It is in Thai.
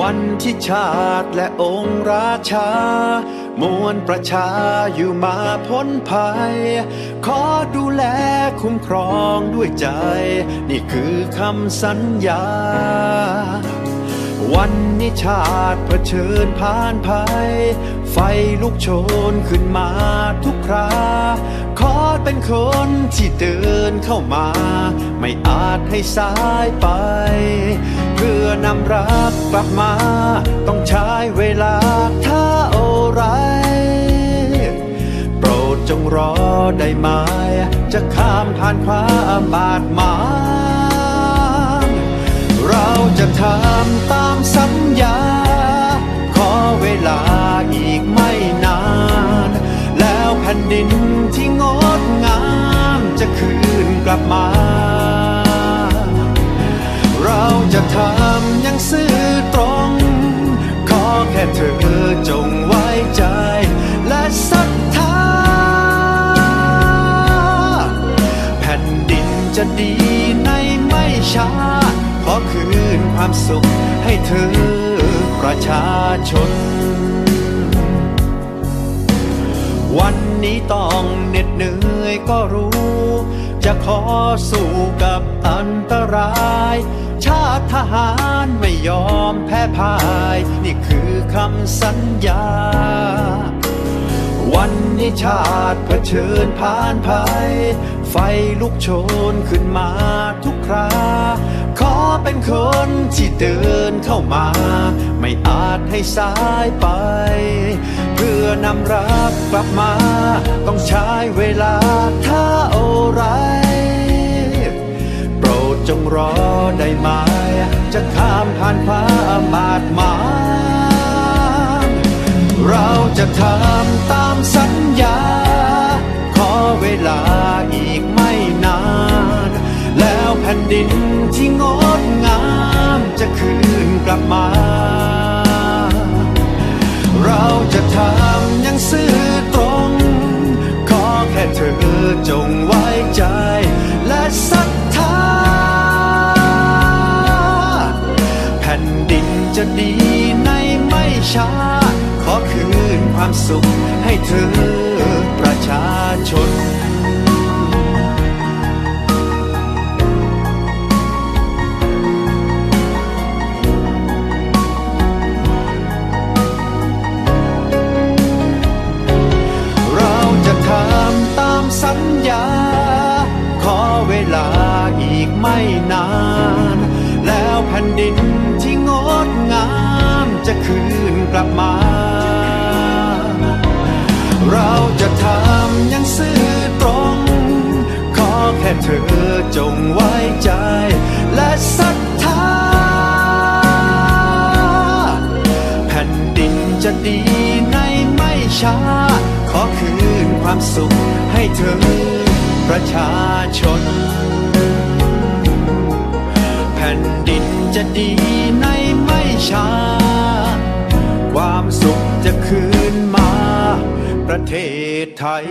วันที่ชาติและองค์ราชามวลประชาอยู่มาพ้นภัย ขอดูแลคุ้มครองด้วยใจ นี่คือคำสัญญา วันนี้ชาติเผชิญผ่านภัย ไฟลุกโชนขึ้นมาทุกครา ขอเป็นคนที่เดินเข้ามา ไม่อาจให้สายไป เพื่อนำรักกลับมา ต้องใช้เวลาถ้าอไรโปรดจงรอได้ไหมจะข้ามผ่านความบาดหมางเราจะทำำตามสัญญา ขอเวลาอีกไม่นาน แล้วแผ่นดินที่งดงามจะคืนกลับมา เราจะทำอย่างซื่อตรง ขอแค่เธอจงไว้ใจ และศรัทธาแผ่นดินจะดีในไม่ช้า ขอคืนความสุขให้เธอประชาชน วันนี้ต้องเหน็ดเหนื่อยก็รู้ จะขอสู้กับอันตราย ชาติทหารไม่ยอมแพ้พ่าย นี่คือคำสัญญา วันนี้ชาติเผชิญผ่านภัย ไฟลุกโชนขึ้นมาทุกครา เป็นคนที่เดินเข้ามา ไม่อาจให้สายไป เพื่อนำรักกลับมา ต้องใช้เวลาถ้าอไรโปรดจงรอได้ไหมจะข้ามผ่านความบาดหมางเราจะทำตามสัญญา ขอเวลาอีกไม่นาน แล้วแผ่นดินที่งดง มา เราจะทำอย่างซื่อตรง ขอแค่เธอจงไว้ใจและศรัทธาแผ่นดินจะดีในไม่ช้า ขอคืนความสุขให้เธอประชาชน นาน แล้วแผ่นดินที่งดงามจะคืนกลับมา เราจะทำอย่างซื่อตรง ขอแค่เธอจงไว้ใจ และศรัทธาแผ่นดินจะดีในไม่ช้า ขอคืนความสุขให้เธอประชาชน จะดีในไม่ช้า ความสุขจะคืนมา ประเทศไทย